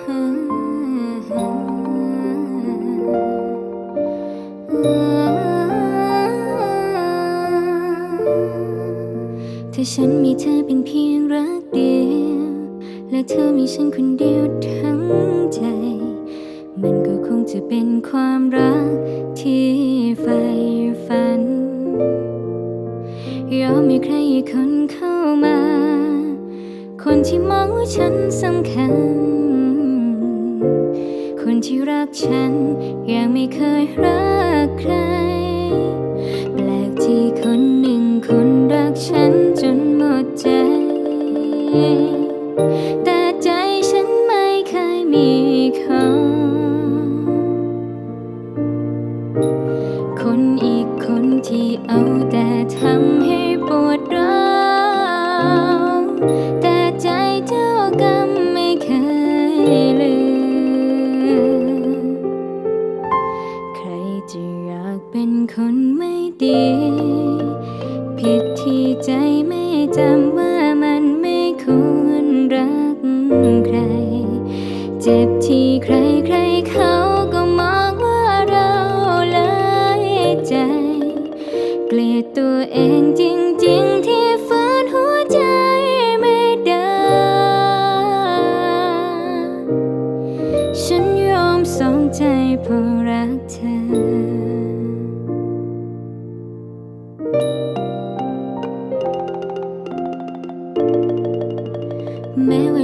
ถ้าฉันมีเธอเป็นเพียงรักเดียว และเธอมีฉันคนเดียวทั้งใจ มันก็คงจะเป็นความรักที่ใฝ่ฝัน ยอมมีใครคนเข้ามา คนที่มองว่าฉันสำคัญ คนที่รักฉัน ยังไม่เคยรักใคร แปลกที่คนหนึ่งคนรักฉันจนหมดใจ แต่ใจฉันไม่เคยมีเขาคนอีกคนที่เอาากเป็นคนไม่ดี ผิดที่ใจไม่จำว่ามันไม่ควรรักใคร เจ็บที่ใครใครเขาก็มองว่าเราหลายใจ เกลียดตัวเองจริง ๆ ที่ฝืนหัวใจไม่ได้ ฉันยอมสองใจเพราะรักเธอ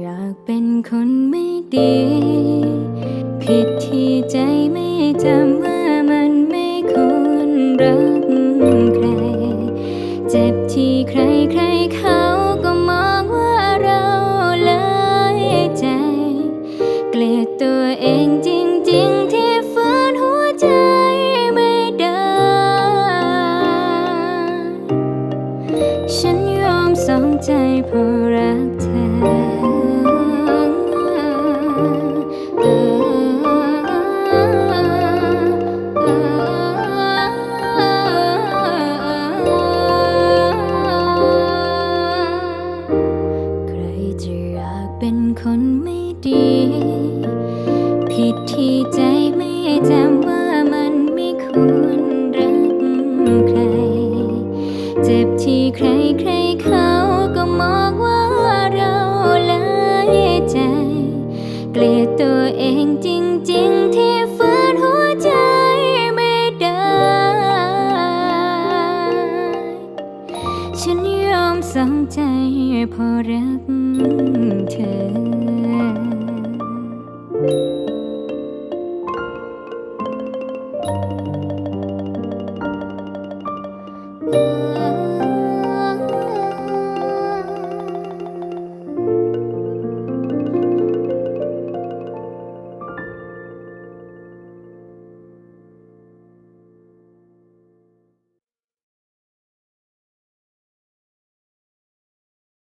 อยากเป็นคนไม่ดี ผิดที่ใจไม่จำว่ามันไม่ควรรักใคร เจ็บที่ใครใครเขาก็มองว่าเราหลยใจ เกลียดตัวเองจริง ๆ ที่ฝืนหัวใจไม่ได้ ฉันยอมสองใจเพราะ ใครใครเขาก็มองว่าเราลายใจ เกลียดตัวเองจริง ๆ ที่ฝืนหัวใจไม่ได้ ฉันยอมสองใจพอรักเธอ嗯。